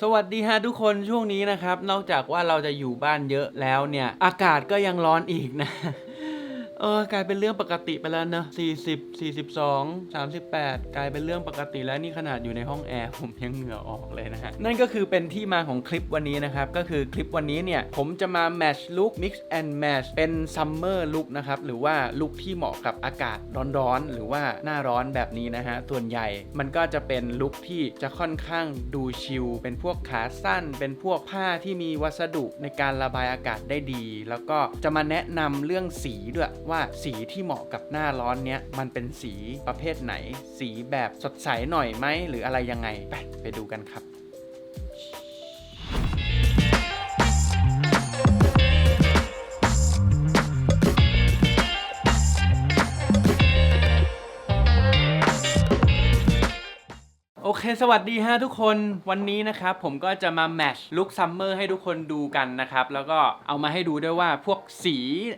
สวัสดีฮะทุกคนช่วงนี้นะครับ นอกจากว่าเราจะอยู่บ้านเยอะแล้วเนี่ย อากาศก็ยังร้อนอีกนะ เออกลายเป็นเรื่องปกติไปแล้วเนอะ40 42 38 กลายเป็นเรื่องปกติแล้วนี่ขนาดอยู่ในห้องแอร์ผมยังเหงื่อออกเลยนะฮะ นั่นก็คือเป็นที่มาของคลิปวันนี้นะครับ ก็คือคลิปวันนี้เนี่ย ผมจะมา match look mix and match เป็น summer look นะครับ หรือว่าลุคที่เหมาะกับอากาศร้อนๆ หรือว่าหน้าร้อนแบบนี้นะฮะ ส่วนใหญ่มันก็จะเป็นลุคที่จะค่อนข้างดูชิลเป็นพวกขาสั้น เป็นพวกผ้าที่มีวัสดุในการระบายอากาศได้ดี แล้วก็จะมาแนะนำเรื่องสีด้วยว่าสีที่เหมาะกับหน้าร้อนเนี้ยมันเป็นสีประเภทไหน สีแบบสดใสหน่อยไหมหรืออะไรยังไงไปไปดูกันครับ เคสวัสดีฮะทุกคนวันนี้นะครับผมก็จะมาแมชลุคซัมเมอร์ให้ทุกคนดูกันนะครับ แล้วก็เอามาให้ดูด้วยว่าพวกสี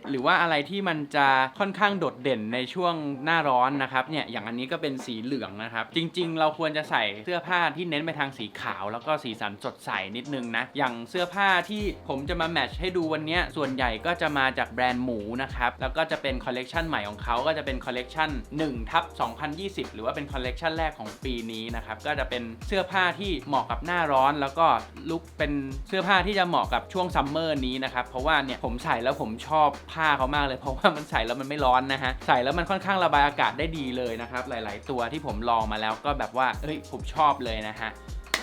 หรือว่าอะไรที่มันจะค่อนข้างโดดเด่นในช่วงหน้าร้อนนะครับเนี่ยอย่างอันนี้ก็เป็นสีเหลืองนะครับ จริง ๆ เราควรจะใส่เสื้อผ้าที่เน้นไปทางสีขาว แล้วก็สีสันสดใสนิดนึงนะอย่างเสื้อผ้าที่ผมจะมาแมชให้ดูวันนี้ส่วนใหญ่ก็จะมาจากแบรนด์หมูนะครับแล้วก็จะเป็นคอลเลกชันใหม่ของเขาก็จะเป็นคอลเลกชัน1ทับ2020 หรือว่าเป็นคอลเลกชันแรกของปีนี้นะครับก็จะเป็นเสื้อผ้าที่เหมาะกับหน้าร้อน แล้วก็ลุกเป็นเสื้อผ้าที่จะเหมาะกับช่วงซัมเมอร์นี้นะครับเพราะว่าเนี่ยผมใส่แล้วผมชอบผ้าเขามากเลย เพราะว่ามันใส่แล้วมันไม่ร้อนนะฮะใส่แล้วมันค่อนข้างระบายอากาศได้ดีเลยนะครับหลาย ๆ ตัวที่ผมลองมาแล้วก็แบบว่าเอ้ยผมชอบเลยนะฮะ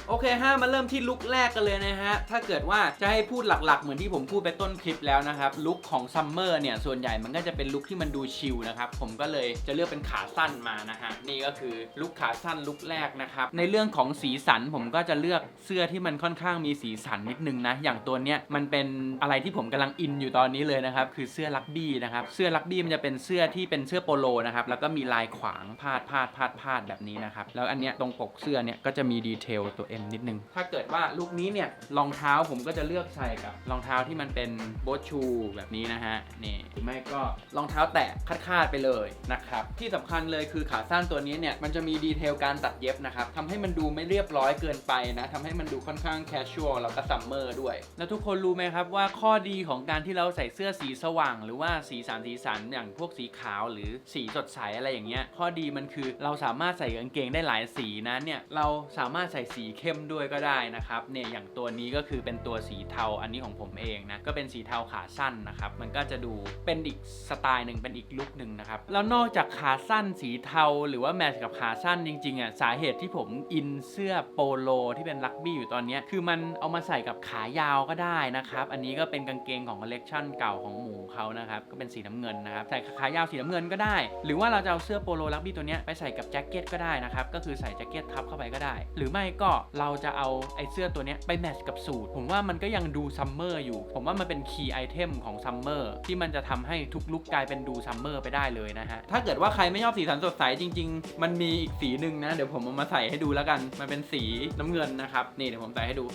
โอเคฮะมาเริ่มที่ลุคแรกกันเลยนะฮะ ถ้าเกิดว่าจะให้พูดหลักๆ เหมือนที่ผมพูดไปต้นคลิปแล้วนะครับ ลุคของซัมเมอร์เนี่ยส่วนใหญ่มันก็จะเป็นลุคที่มันดูชิลนะครับ ผมก็เลยจะเลือกเป็นขาสั้นมานะฮะ นี่ก็คือลุคขาสั้นลุคแรกนะครับ ในเรื่องของสีสันผมก็จะเลือกเสื้อที่มันค่อนข้างมีสีสันนิดนึงนะ อย่างตัวเนี้ยมันเป็นอะไรที่ผมกำลังอินอยู่ตอนนี้เลยนะครับ คือเสื้อลักบี้นะครับ เสื้อลักบี้มันจะเป็นเสื้อที่เป็นเสื้อโปโลนะครับ แล้วก็มีลายขวางพาดพาดพาดพาดแบบนี้นะครับ แล้วอันเนี้ยตรงปกเสื้อเนี่ยก็จะมีดีเทลตัว M นิดนึง ถ้าเกิดว่าลุคนี้เนี่ยรองเท้าผมก็จะเลือกใส่กับรองเท้าที่มันเป็นโบทชูแบบนี้นะฮะนี่หรือไม่ก็รองเท้าแตะคาดๆไปเลยนะครับที่สำคัญเลยคือขาสั้นตัวนี้เนี่ยมันจะมีดีเทลการตัดเย็บนะครับทำให้มันดูไม่เรียบร้อยเกินไปนะทำให้มันดูค่อนข้างแคชชวลแล้วก็ซัมเมอร์ด้วย แล้วทุกคนรู้ไหมครับว่าข้อดีของการที่เราใส่เสื้อสีสว่าง หรือว่าสีสันสีสันอย่างพวกสีขาวหรือสีสดใสอะไรอย่างเงี้ยข้อดีมันคือเราสามารถใส่กางเกงได้หลายสีนะเนี่ยเราสามารถใส่สีเข้ข้มด้วยก็ได้นะครับเนี่ยอย่างตัวนี้ก็คือเป็นตัวสีเทาอันนี้ของผมเองนะก็เป็นสีเทาขาสั้นนะครับมันก็จะดูเป็นอีกสไตล์หนึ่งเป็นอีกลุคหนึ่งนะครับแล้วนอกจากขาสั้นสีเทาหรือว่าแมทช์กับขาสั้นจริงๆอะสาเหตุที่ผมอินเสื้อโปโลที่เป็นลักบี้อยู่ตอนนี้คือมันเอามาใส่กับขายาวก็ได้นะครับอันนี้ก็เป็นกางเกงของคอลเลกชันเก่าของหมูเขานะครับก็เป็นสีน้ำเงินนะครับใส่ขายาวสีน้ำเงินก็ได้ หรือว่าเราจะเอาเสื้อโปโลลักบี้ตัวนี้ไปใส่กับแจ็คเก็ตก็ได้นะครับก็คือใส่แจ็คเก็ตทับเข้าไปก็ได้ หรือไม่ก็เราจะเอาไอ้เสื้อตัวนี้ไปแมทช์กับสูทผมว่ามันก็ยังดูซัมเมอร์อยู่ ผมว่ามันเป็นคีย์ไอเทมของซัมเมอร์ที่มันจะทำให้ทุกลุกกลายเป็นดูซัมเมอร์ไปได้เลยนะฮะ ถ้าเกิดว่าใครไม่ชอบสีสันสดใสจริง ๆ มันมีอีกสีหนึ่งนะ เดี๋ยวผมเอามาใส่ให้ดูแล้วกัน มันเป็นสีน้ำเงินนะครับ นี่เดี๋ยวผมใส่ให้ดู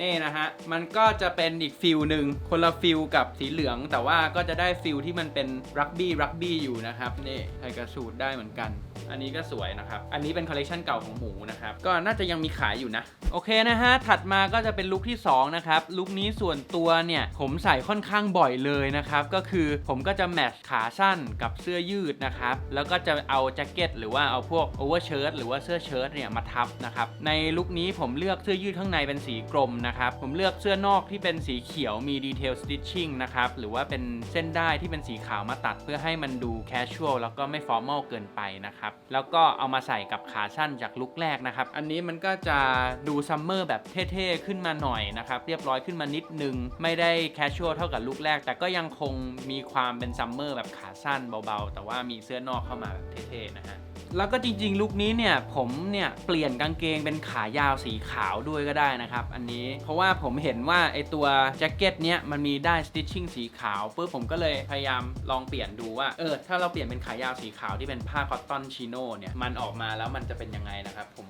นี่นะฮะ มันก็จะเป็นอีกฟิลหนึ่งคนละฟิลกับสีเหลือง แต่ว่าก็จะได้ฟิลที่มันเป็นรักบี้รักบี้อยู่นะครับ นี่ใส่กระสูทได้เหมือนกัน อันนี้ก็สวยนะครับ อันนี้เป็นคอลเลกชันเก่าของหมูนะครับ ก็น่าจะยังมีขายอยู่นะ โอเคนะฮะ ถัดมาก็จะเป็นลุคที่ 2 นะครับ ลุคนี้ส่วนตัวเนี่ย ผมใส่ค่อนข้างบ่อยเลยนะครับ ก็คือผมก็จะแมทช์ขาสั้นกับเสื้อยืดนะครับ แล้วก็จะเอาแจ็คเก็ตหรือว่าเอาพวกโอเวอร์เชิ้ตหรือว่าเสื้อเชิ้ตเนี่ยมาทับนะครับ ในลุคนี้ผมเลือกเสื้อยืดข้างในเป็นสีกรมนะครับ ผมเลือกเสื้อนอกที่เป็นสีเขียวมีดีเทลสติชชิ่งนะครับ หรือว่าเป็นเส้นได้ที่เป็นสีขาวมาตัดเพื่อให้มันดูแคชชวลแล้วก็ไม่ฟอร์มอลเกินไปนะครับแล้วก็เอามาใส่กับขาสั้นจากลุคแรกนะครับ อันนี้มันก็จะดูซัมเมอร์แบบเท่ๆขึ้นมาหน่อยนะครับ เรียบร้อยขึ้นมานิดนึง ไม่ได้แคชชวลเท่ากับลุคแรก แต่ก็ยังคงมีความเป็นซัมเมอร์แบบขาสั้นเบาๆ แต่ว่ามีเสื้อนอกเข้ามาแบบเท่ๆนะฮะ แล้วก็จริงๆ ลุคนี้เนี่ยผมเนี่ยเปลี่ยนกางเกงเป็นขายาวสีขาวด้วยก็ได้นะครับ อันนี้เพราะว่าผมเห็นว่าไอตัวแจ็คเก็ตเนี้ยมันมีได้สติชชิ่งสีขาวปุ๊บผมก็เลยพยายามลองเปลี่ยนดูว่าเออถ้าเราเปลี่ยนเป็นขายาวสีขาวที่เป็นผ้าคอตตอนชิโน่เนี่ยมันออกมาแล้วมันจะเป็นยังไงนะครับ ผม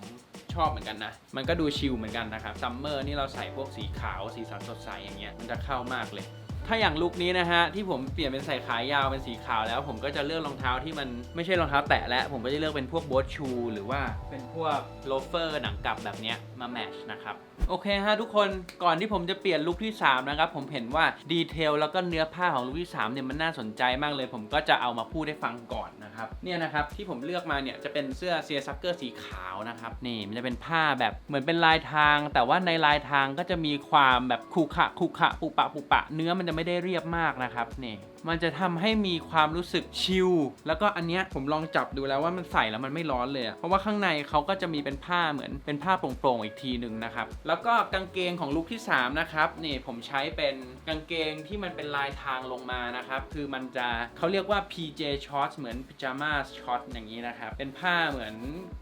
ชอบเหมือนกันนะ มันก็ดูชิลเหมือนกันนะครับซัมเมอร์นี่เราใส่พวกสีขาวสีสันสดใสอย่างเงี้ยมันจะเข้ามากเลย ถ้าอย่างลุคนี้นะฮะที่ผมเปลี่ยนเป็นใส่ขายาวเป็นสีขาวแล้ว ผมก็จะเลือกรองเท้าที่มันไม่ใช่รองเท้าแตะแล้วผมก็จะเลือกเป็นพวกบ๊ทชู หรือว่าเป็นพวกโลเฟอร์หนังกลับแบบนี้มาแมชนะครับโอเคฮะทุกคนก่อนที่ผมจะเปลี่ยนลุคที่ 3 นะครับ ผมเห็นว่าดีเทลแล้วก็เนื้อผ้าของลุคที่3เนี่ยมันน่าสนใจมากเลย ผมก็จะเอามาพูดให้ฟังก่อน นะครับเนี่ยนะครับที่ผมเลือกมาเนี่ยจะเป็นเสื้อเซียซักเกอร์สีขาวนะครับนี่มันจะเป็นผ้าแบบเหมือนเป็นลายทาง แต่ว่าในลายทางก็จะมีความแบบคุขะคุขะปุปะปุปะ เนื้อมันจะไม่ได้เรียบมากนะครับนี่ มันจะทำให้มีความรู้สึกชิลแล้วก็อันเนี้ยผมลองจับดูแล้วว่ามันใส่แล้วมันไม่ร้อนเลยเพราะว่าข้างในเขาก็จะมีเป็นผ้าเหมือนเป็นผ้าโปร่งๆอีกทีหนึ่งนะครับแล้วก็กางเกงของลุคที่3นะครับนี่ผมใช้เป็นกางเกงที่มันเป็นลายทางลงมานะครับคือมันจะเขาเรียกว่า PJ shorts เหมือน pajama shorts อย่างนี้นะครับเป็นผ้าเหมือน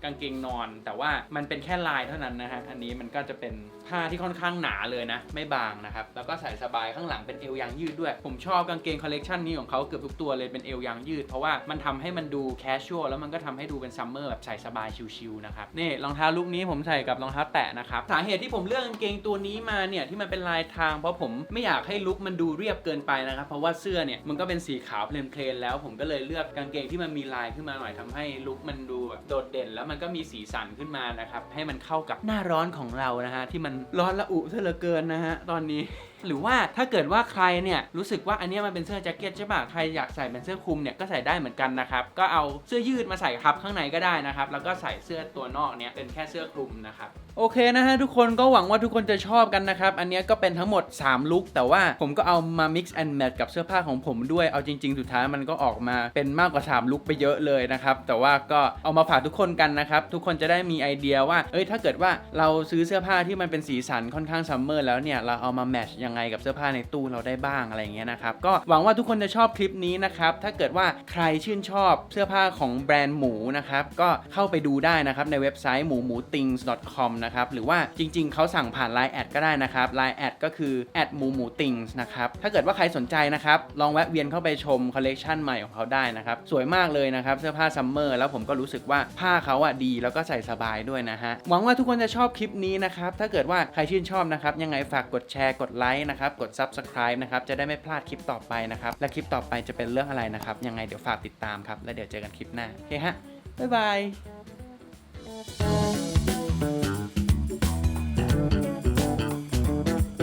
กางเกงนอน แต่ว่ามันเป็นแค่ลายเท่านั้นนะฮะอันนี้มันก็จะเป็นผ้าที่ค่อนข้างหนาเลยนะ ไม่บางนะครับแล้วก็ใส่สบายข้างหลังเป็นเอวยางยืดด้วย ผมชอบกางเกงคอลเลกชันนี้ของเขาเกือบทุกตัวเลยเป็นเอวยางยืด เพราะว่ามันทำให้มันดูแคชชวลแล้วมันก็ทำให้ดูเป็นซัมเมอร์แบบใส่สบายชิลๆนะครับนี่รองเท้าลูกนี้ผมใส่กับรองเท้าแตะนะครับสาเหตุที่ผมเลือกกางเกงตัวนี้มาเนี่ยที่มันเป็นลายทางเพราะผมไม่อยากให้ลุคมันดูเรียบเกินไปนะครับเพราะว่าเสื้อเนี่ยมันก็เป็นสีขาวเพลนๆแล้ว ผมก็เลยเลือกกางเกงที่มันมีลายขึ้นมาหน่อยทำให้ลุคมันดูแบบโดดเด่น แล้วมันก็มีสีสันขึ้นมานะครับให้มันเข้ากับหน้าร้อนของเรานะฮะที่มันร้อนละอุซะเหลือเกินนะฮะตอนนี้ หรือว่าถ้าเกิดว่าใครเนี่ยรู้สึกว่าอันนี้มันเป็นเสื้อแจ็คเก็ตใช่ป่ะใครอยากใส่เป็นเสื้อคลุมเนี่ยก็ใส่ได้เหมือนกันนะครับก็เอาเสื้อยืดมาใส่ครับข้างในก็ได้นะครับแล้วก็ใส่เสื้อตัวนอกเนี่ยเป็นแค่เสื้อคลุมนะครับ โอเคนะฮะทุกคนก็หวังว่าทุกคนจะชอบกันนะครับ อันนี้ก็เป็นทั้งหมด 3 ลุคแต่ว่าผมก็เอามา mix and match กับเสื้อผ้าของผมด้วยเอาจริง ๆ สุดท้ายมันก็ออกมาเป็นมากกว่า 3 ลุคไปเยอะเลยนะครับ แต่ว่าก็เอามาฝากทุกคนกันนะครับ ทุกคนจะได้มีไอเดียว่า เอ้ยถ้าเกิดว่าเราซื้อเสื้อผ้าที่มันเป็นสีสันค่อนข้างซัมเมอร์แล้วเนี่ยเราเอามาแมทช์ยังไงกับเสื้อผ้าในตู้เราได้บ้างอะไรอย่างเงี้ยนะครับก็หวังว่าทุกคนจะชอบคลิปนี้นะครับถ้าเกิดว่าใครชื่นชอบเสื้อผ้าของแบรนด์หมูนะครับก็เข้าไปดูได้นะครับในเว็บไซต์หมูหมู things com นะครับ หรือว่าจริง ๆ เขาสั่งผ่าน Line แอดก็ได้นะครับ Line แอดก็คือแอดหมูหมู things นะครับ ถ้าเกิดว่าใครสนใจนะครับ ลองแวะเวียนเข้าไปชมคอลเลกชันใหม่ของเขาได้นะครับ สวยมากเลยนะครับ เสื้อผ้าซัมเมอร์แล้วผมก็รู้สึกว่าผ้าเขาอะดี แล้วก็ใส่สบายด้วยนะฮะ หวังว่าทุกคนจะชอบคลิปนี้นะครับ ถ้าเกิดว่าใครชื่นชอบนะครับ ยังไงฝากกดแชร์ กดไลค์นะครับ กด subscribe นะครับ จะได้ไม่พลาดคลิปต่อไปนะครับ และคลิปต่อไปจะเป็นเรื่องอะไรนะครับ ยังไงเดี๋ยวฝากติดตามครับ แล้วเดี๋ยวเจอกันคลิปหน้า โอเคฮะ บ๊ายบาย